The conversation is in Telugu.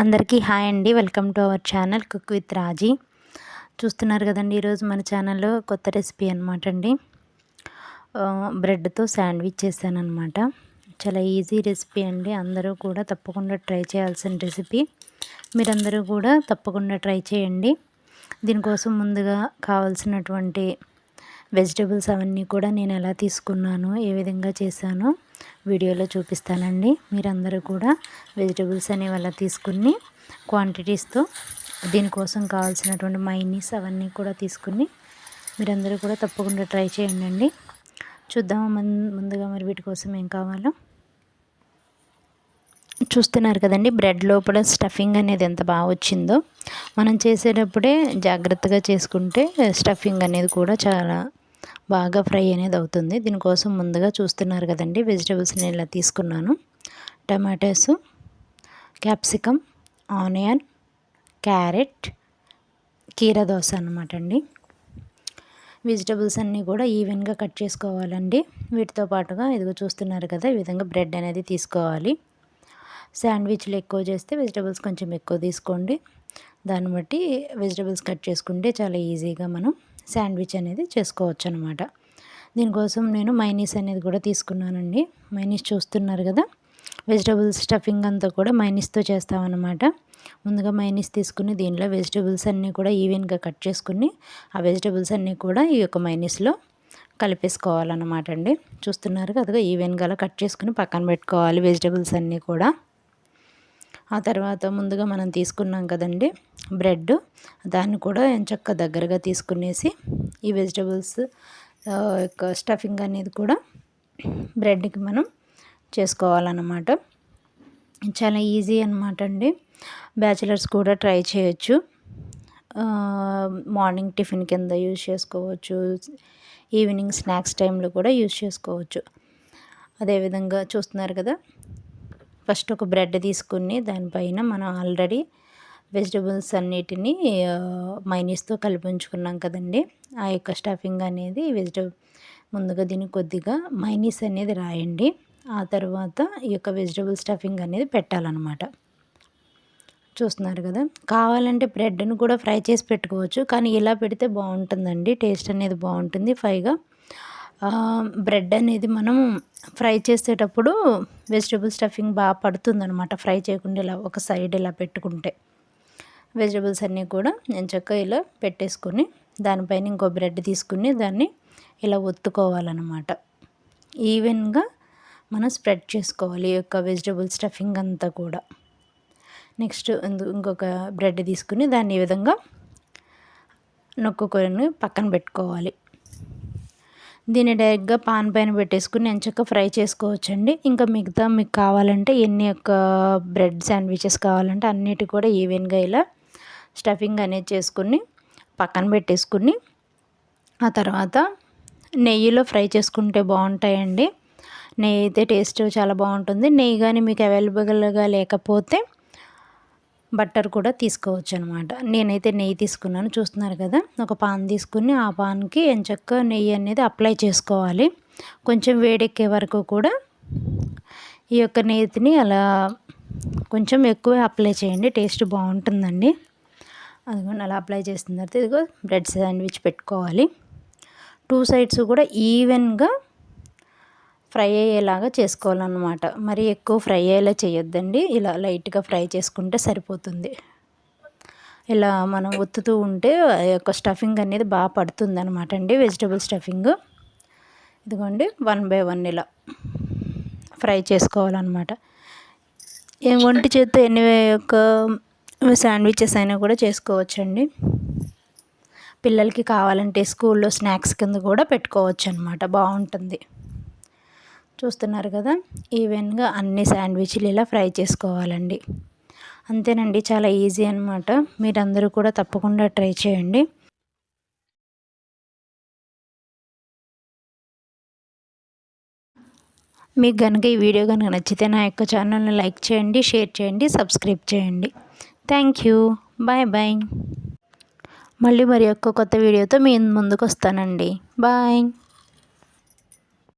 అందరికీ హాయ్ అండి. Welcome to our channel cook with Raji. చూస్తున్నారు కదండి ఈరోజు మన ఛానల్లో కొత్త రెసిపీ అనమాట అండి. బ్రెడ్తో శాండ్విచ్ చేశానమాట చాలా ఈజీ రెసిపీ అండి. అందరూ కూడా తప్పకుండా ట్రై చేయాల్సిన రెసిపీ. మీరందరూ కూడా తప్పకుండా ట్రై చేయండి. దీనికోసం ముందుగా కావాల్సినటువంటి వెజిటేబుల్స్ అవన్నీ కూడా నేను ఎలా తీసుకున్నాను ఏ విధంగా చేశానో వీడియోలో చూపిస్తానండి. మీరందరూ కూడా వెజిటేబుల్స్ అనేవి అలా తీసుకుని క్వాంటిటీస్తో దీనికోసం కావాల్సినటువంటి మైనీస్ అవన్నీ కూడా తీసుకుని మీరందరూ కూడా తప్పకుండా ట్రై చేయండి అండి చూద్దాము ముందుగా మరి వీటి కోసం ఏం కావాలో. చూస్తున్నారు కదండి బ్రెడ్ లోపల స్టఫింగ్ అనేది ఎంత బాగా వచ్చిందో. మనం చేసేటప్పుడే జాగ్రత్తగా చేసుకుంటే స్టఫింగ్ అనేది కూడా చాలా బాగా ఫ్రై అనేది అవుతుంది. దీనికోసం ముందుగా చూస్తున్నారు కదండి వెజిటేబుల్స్ నేను ఇలా తీసుకున్నాను. టమాటోస్ క్యాప్సికమ్ ఆనియన్ క్యారెట్ కీర దోశ అనమాట అండి. వెజిటబుల్స్ అన్నీ కూడా ఈవెన్గా కట్ చేసుకోవాలండి. వీటితో పాటుగా ఇదిగో చూస్తున్నారు కదా ఈ విధంగా బ్రెడ్ అనేది తీసుకోవాలి. శాండ్విచ్లు ఎక్కువ చేస్తే వెజిటబుల్స్ కొంచెం ఎక్కువ తీసుకోండి. దాన్ని బట్టి వెజిటబుల్స్ కట్ చేసుకుంటే చాలా ఈజీగా మనం శాండ్విచ్ అనేది చేసుకోవచ్చు అనమాట దీనికోసం నేను మైనీస్ అనేది కూడా తీసుకున్నానండి. మైనీస్ చూస్తున్నారు కదా? వెజిటబుల్స్ స్టఫింగ్ అంతా కూడా మైనీస్తో చేస్తామన్నమాట ముందుగా మైనీస్ తీసుకుని దీనిలో వెజిటబుల్స్ అన్నీ కూడా ఈవెన్గా కట్ చేసుకుని ఆ వెజిటబుల్స్ అన్నీ కూడా ఈ యొక్క మైనీస్లో కలిపేసుకోవాలన్నమాట అండి. చూస్తున్నారు కదా? ఈవెన్గా కట్ చేసుకుని పక్కన పెట్టుకోవాలి వెజిటబుల్స్ అన్నీ కూడా. ఆ తర్వాత ముందుగా మనం తీసుకున్నాం కదండి బ్రెడ్ దాన్ని కూడా ఎంచక్క దగ్గరగా తీసుకునేసి ఈ వెజిటబుల్స్ యొక్క స్టఫింగ్ అనేది కూడా బ్రెడ్కి మనం చేసుకోవాలన్నమాట. చాలా ఈజీ అనమాట అండి. బ్యాచిలర్స్ కూడా ట్రై చేయొచ్చు. మార్నింగ్ టిఫిన్ కింద యూజ్ చేసుకోవచ్చు. ఈవినింగ్ స్నాక్స్ టైంలో కూడా యూజ్ చేసుకోవచ్చు. అదేవిధంగా చూస్తున్నారు కదా ఫస్ట్ ఒక బ్రెడ్ తీసుకుని దానిపైన మనం ఆల్రెడీ వెజిటబుల్స్ అన్నిటినీ మైనీస్తో కలిపి ఉంచుకున్నాం కదండి. ఆ యొక్క స్టఫింగ్ అనేది వెజిటబుల్ ముందుగా దీన్ని కొద్దిగా మైనీస్ అనేది రాయండి. ఆ తర్వాత ఈ యొక్క వెజిటబుల్ స్టఫింగ్ అనేది పెట్టాలన్నమాట. చూస్తున్నారు కదా? కావాలంటే బ్రెడ్ను కూడా ఫ్రై చేసి పెట్టుకోవచ్చు. కానీ ఇలా పెడితే బాగుంటుందండి. టేస్ట్ అనేది బాగుంటుంది. ఫ్రైగా బ్రెడ్ అనేది మనం ఫ్రై చేసేటప్పుడు వెజిటబుల్ స్టఫింగ్ బాగా పడుతుందనమాట ఫ్రై చేయకుండా ఇలా ఒక సైడ్ ఇలా పెట్టుకుంటే. వెజిటబుల్స్ అన్నీ కూడా నేను చక్కగా ఇలా పెట్టేసుకొని దానిపైన ఇంకో బ్రెడ్ తీసుకుని దాన్ని ఇలా ఒత్తుకోవాలన్నమాట. ఈవెన్గా మనం స్ప్రెడ్ చేసుకోవాలి ఈ యొక్క వెజిటబుల్ స్టఫింగ్ అంతా కూడా. నెక్స్ట్ ఇంకొక బ్రెడ్ తీసుకుని దాన్ని ఈ విధంగా నొక్కుకొని పక్కన పెట్టుకోవాలి. దీన్ని డైరెక్ట్గా పాన్ పైన పెట్టేసుకుని ఎంచక్క ఫ్రై చేసుకోవచ్చండి. ఇంకా మిగతా మీకు కావాలంటే ఎన్ని యొక్క బ్రెడ్ శాండ్విచెస్ కావాలంటే అన్నిటి కూడా ఈవెన్గా ఇలా స్టఫింగ్ అనేది చేసుకుని పక్కన పెట్టేసుకుని ఆ తర్వాత నెయ్యిలో ఫ్రై చేసుకుంటే బాగుంటాయండి. నెయ్యి అయితే టేస్ట్ చాలా బాగుంటుంది. నెయ్యి కానీ మీకు అవైలబుల్గా లేకపోతే బట్టర్ కూడా తీసుకోవచ్చు అనమాట నేనైతే నెయ్యి తీసుకున్నాను. చూస్తున్నారు కదా? ఒక పాన్ తీసుకుని ఆ పాన్కి ఎంచక్క నెయ్యి అనేది అప్లై చేసుకోవాలి. కొంచెం వేడెక్కే వరకు కూడా ఈ యొక్క నెయ్యిని అలా కొంచెం ఎక్కువ అప్లై చేయండి. టేస్ట్ బాగుంటుందండి. అదిగోండి అలా అప్లై చేసిన తర్వాత ఇదిగో బ్రెడ్ శాండ్విచ్ పెట్టుకోవాలి. టూ సైడ్స్ కూడా ఈవెన్గా ఫ్రై అయ్యేలాగా చేసుకోవాలన్నమాట. మరి ఎక్కువ ఫ్రై అయ్యేలా చేయొద్దండి. ఇలా లైట్గా ఫ్రై చేసుకుంటే సరిపోతుంది. ఇలా మనం ఒత్తుతూ ఉంటే యొక్క స్టఫింగ్ అనేది బాగా పడుతుంది అనమాట అండి వెజిటబుల్ స్టఫింగ్. ఇదిగోండి వన్ బై వన్ ఇలా ఫ్రై చేసుకోవాలన్నమాట. ఏం వంటి చేత్తో ఎన్ని యొక్క శాండ్విచెస్ అయినా కూడా చేసుకోవచ్చండి. పిల్లలకి కావాలంటే స్కూల్లో స్నాక్స్ కింద కూడా పెట్టుకోవచ్చు అనమాట బాగుంటుంది. చూస్తున్నారు కదా ఈవెన్గా అన్ని శాండ్విచ్లు ఇలా ఫ్రై చేసుకోవాలండి. అంతేనండి చాలా ఈజీ అనమాట మీరందరూ కూడా తప్పకుండా ట్రై చేయండి. మీకు కనుక ఈ వీడియో కనుక నచ్చితే నా యొక్క ఛానల్ని లైక్ చేయండి షేర్ చేయండి సబ్స్క్రైబ్ చేయండి. Thank you. Bye bye. మళ్ళీ మరి యొక్క కొత్త వీడియోతో మీ ముందుకు వస్తానండి. బాయ్.